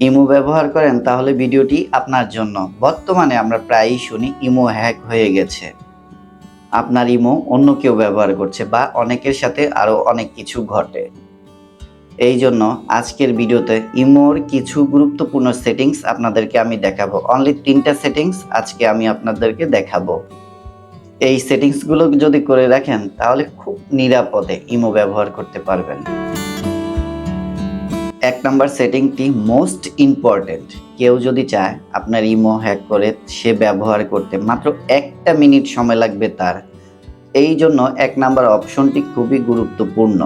Imo ব্যবহার করেন, তাহলে ভিডিওটি আপনার জন্য। বর্তমানে আমরা প্রায়ই শুনি ইমো হ্যাক হয়ে গেছে। আপনার ইমো অন্য কেউ ব্যবহার করছে বা অনেকের সাথে আরও অনেক কিছু ঘটে। এই জন্য আজকের ভিডিওতে ইমোর কিছু গুরুত্বপূর্ণ সেটিংস আপনাদেরকে আমি দেখাবো। অনলি তিনটা সেটিংস আজকে আমি আপনাদেরকে দেখাবো। এই সেটিংসগুলো যদি করে রাখেন, তাহলে খুব নিরাপদে ইমো ব্যবহার করতে পারবেন। এক নাম্বার সেটিংটি মোস্ট ইম্পর্টেন্ট। কেউ যদি চায় আপনার ইমো হ্যাক করে সে ব্যবহার করতে মাত্র একটা মিনিট সময় লাগবে তার। এই জন্য এক নাম্বার অপশনটি খুবই গুরুত্বপূর্ণ।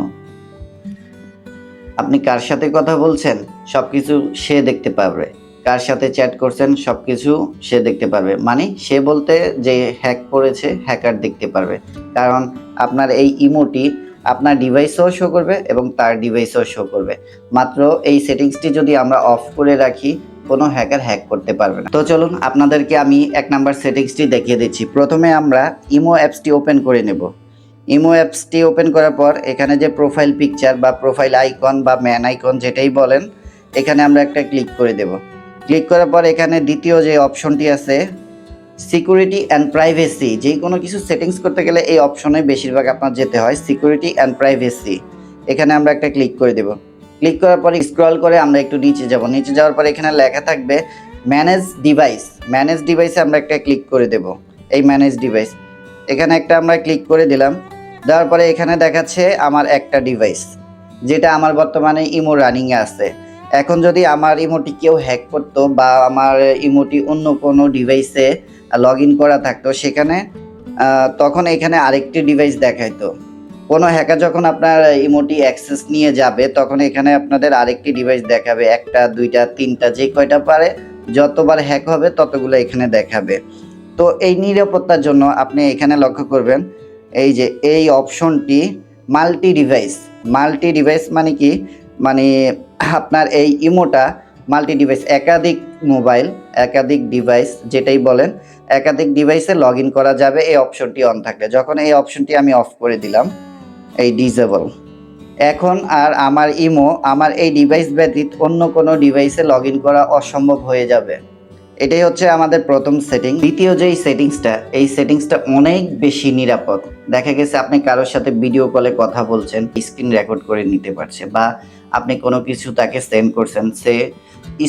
আপনি কার সাথে কথা বলছেন? সবকিছু সে দেখতে পাবে। কার সাথে চ্যাট করছেন? সবকিছু সে দেখতে পারবে মানে সে বলতে যে হ্যাক করেছে, হ্যাকার দেখতে পারবে। কারণ আপনার এই ইমোটি আপনার ডিভাইসেও শো করবে এবং তার ডিভাইসেও শো করবে। মাত্র এই সেটিংসটি যদি আমরা অফ করে রাখি, কোনো হ্যাকার হ্যাক করতে পারবে না। তো চলুন আপনাদেরকে আমি এক নাম্বার সেটিংসটি দেখিয়ে দিচ্ছি। প্রথমে আমরা ইমো অ্যাপসটি ওপেন করে নেব। ইমো অ্যাপসটি ওপেন করার পর এখানে যে প্রোফাইল পিকচার বা প্রোফাইল আইকন বা ম্যান আইকন যেটাই বলেন, এখানে আমরা একটা ক্লিক করে দেব। ক্লিক করার পর এখানে দ্বিতীয় যে অপশনটি আছে সিকিউরিটি অ্যান্ড প্রাইভেসি যে কোনো কিছু সেটিংস করতে গেলে এই অপশনে বেশিরভাগ আপনার যেতে হয় সিকিউরিটি অ্যান্ড প্রাইভেসি এখানে আমরা একটা ক্লিক করে দেব। ক্লিক করার পরে স্ক্রল করে আমরা একটু নিচে যাব। নিচে যাওয়ার পরে এখানে লেখা থাকবে ম্যানেজ ডিভাইস ম্যানেজ ডিভাইসে আমরা একটা ক্লিক করে দেব। এই ম্যানেজ ডিভাইস এখানে একটা আমরা ক্লিক করে দিলাম। দেওয়ার পরে এখানে দেখাচ্ছে আমার একটা ডিভাইস যেটা আমার বর্তমানে ইমো রানিংয়ে আছে। এখন যদি আমার ইমোটি কেউ হ্যাক করতো বা আমার ইমোটি অন্য কোনো ডিভাইসে লগ ইন করা থাকতো, সেখানে তখন এখানে আরেকটি ডিভাইস দেখাইতো। কোনো হ্যাকার যখন আপনার ইমোটি অ্যাক্সেস নিয়ে যাবে, তখন এখানে আপনাদের আরেকটি ডিভাইস দেখাবে। একটা, দুইটা, তিনটা, যে কয়টা পারে, যতবার হ্যাক হবে, ততগুলো এখানে দেখাবে। তো এই নিরাপত্তার জন্য আপনি এখানে লক্ষ্য করবেন, এই যে এই অপশনটি মাল্টি ডিভাইস মাল্টি ডিভাইস মানে কি? মানে আপনার এই ইমোটা মাল্টি ডিভাইস একাধিক মোবাইল একাধিক ডিভাইস যেটাই বলেন, একাধিক ডিভাইসে লগ করা যাবে, এই অপশনটি অন থাকলে। যখন এই অপশনটি আমি অফ করে দিলাম, এই ডিজেবল এখন আর আমার ইমো, আমার এই ডিভাইস ব্যতীত অন্য কোনো ডিভাইসে লগ করা অসম্ভব হয়ে যাবে। এটাই হচ্ছে আমাদের প্রথম সেটিং দ্বিতীয় যে সেটিংসটা এই সেটিংসটা অনেক বেশি নিরাপদ। দেখা গেছে আপনি কারোর সাথে ভিডিও কলে কথা বলছেন স্ক্রিন রেকর্ড করে নিতে পারছে, বা আপনি কোনো কিছু তাকে সেন্ড করছেন, সে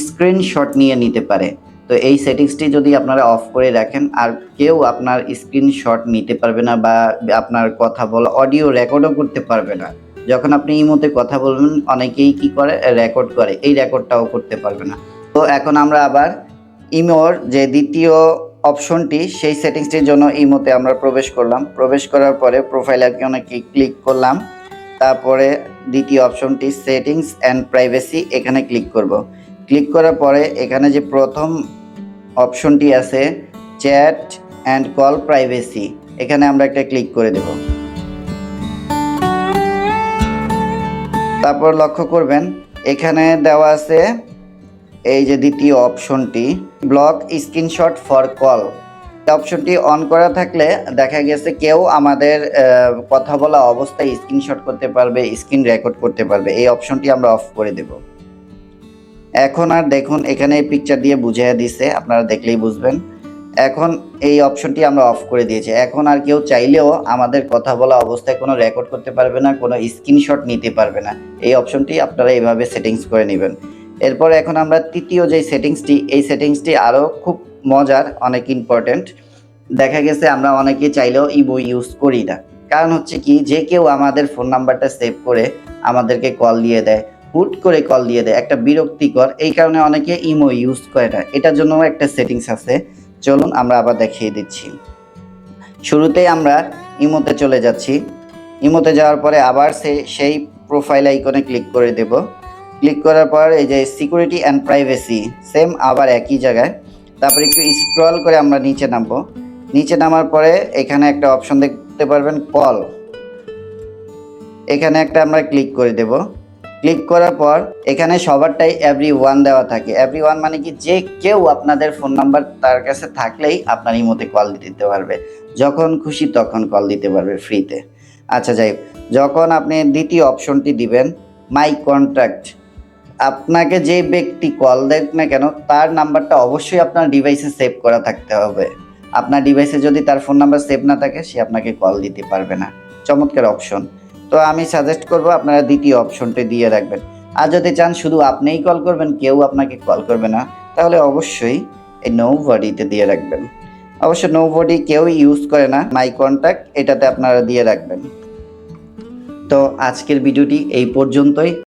স্ক্রিনশট নিয়ে নিতে পারে। তো এই সেটিংসটি যদি আপনারা অফ করে রাখেন, আর কেউ আপনার স্ক্রিনশট নিতে পারবে না বা আপনার কথা বলা অডিও রেকর্ডও করতে পারবে না। যখন আপনি ইমোতে কথা বলবেন, অনেকেই কি করে? রেকর্ড করে। এই রেকর্ডটাও করতে পারবে না। তো এখন আমরা আবার ইমোর যে দ্বিতীয় অপশনটি সেই সেটিংসটির জন্য ইমোতে আমরা প্রবেশ করলাম। প্রবেশ করার পরে প্রোফাইল আইকনে ক্লিক করলাম? তারপরে দ্বিতীয় অপশনটি সেটিংস অ্যান্ড প্রাইভেসি, এখানে ক্লিক করব। ক্লিক করার পরে এখানে যে প্রথম অপশনটি আছে, চ্যাট অ্যান্ড কল প্রাইভেসি, এখানে আমরা একটা ক্লিক করে দেব। তারপর লক্ষ্য করবেন, এখানে দেওয়া আছে এই যে দ্বিতীয় অপশনটি, ব্লক স্ক্রিনশট ফর কল। অপশনটি অন করা থাকলে দেখা গেছে কেউ আমাদের কথা বলা অবস্থায় স্ক্রিনশট করতে পারবে স্ক্রিন রেকর্ড করতে পারবে। এই অপশনটি আমরা অফ করে দেব। এখন আর দেখুন, এখানে পিকচার দিয়ে বুঝিয়ে দিছে, আপনারা দেখলেই বুঝবেন। এখন এই অপশনটি আমরা অফ করে দিয়েছি। এখন আর কেউ চাইলেও আমাদের কথা বলা অবস্থায় কোনো রেকর্ড করতে পারবে না, কোনো স্ক্রিনশট নিতে পারবে না। এই অপশনটি আপনারা এইভাবে সেটিংস করে নেবেন। এরপর এখন আমরা তৃতীয় যে সেটিংসটি এই সেটিংসটি আরও খুব মজার, অনেক ইম্পর্ট্যান্ট দেখা গেছে আমরা অনেকে চাইলেও ইবো ইউজ করি না। কারণ হচ্ছে কি, যে কেউ আমাদের ফোন নাম্বারটা সেভ করে আমাদেরকে কল দিয়ে দেয়, হুট করে কল দিয়ে দেয়, একটা বিরক্তিকর, এই কারণে অনেকে ইমো ইউজ করে না। এটার জন্য একটা সেটিংস আছে। চলুন আমরা আবার দেখিয়ে দিচ্ছি। শুরুতেই আমরা ইমোতে চলে যাচ্ছি। ইমোতে যাওয়ার পরে আবার সে, সেই প্রোফাইল আইকনে ক্লিক করে দেব। ক্লিক করার পর এই যে সিকিউরিটি অ্যান্ড প্রাইভেসি সেম আবার একই জায়গায়। তারপর একটু স্ক্রল করে আমরা নিচে নামবো। নিচে নামার পরে এখানে একটা অপশন দেখতে পারবেন কল এখানে একটা আমরা ক্লিক করে দেব। ক্লিক করার পর এখানে সবারটাই এভরি ওয়ান দেওয়া থাকে। এভরি ওয়ান মানে কি যে কেউ আপনাদের ফোন নাম্বার তার কাছে থাকলেই আপনার ইমোতে কল দিতে পারবে। যখন খুশি তখন কল দিতে পারবে ফ্রিতে আচ্ছা যাই যখন আপনি দ্বিতীয় অপশনটি দিবেন মাই কন্ট্যাক্ট আপনাকে যে ব্যক্তি কল দেখ না কেন, তার নাম্বারটা অবশ্যই আপনার ডিভাইসে সেভ করা থাকতে হবে। আপনার ডিভাইসে যদি তার ফোন নাম্বার সেভ না থাকে, সে আপনাকে কল দিতে পারবে না। চমৎকার অপশন তো আমি সাজেস্ট করব আপনারা দ্বিতীয় অপশনটি দিয়ে রাখবেন। আর যদি চান শুধু আপনিই কল করবেন, কেউ আপনাকে কল করবে না, তাহলে অবশ্যই এই নো বডিতে দিয়ে রাখবেন। অবশ্য নো বডি কেউ ইউজ করে না মাই কন্ট্যাক্ট এটাতে আপনারা দিয়ে রাখবেন। তো আজকের ভিডিওটি এই পর্যন্তই।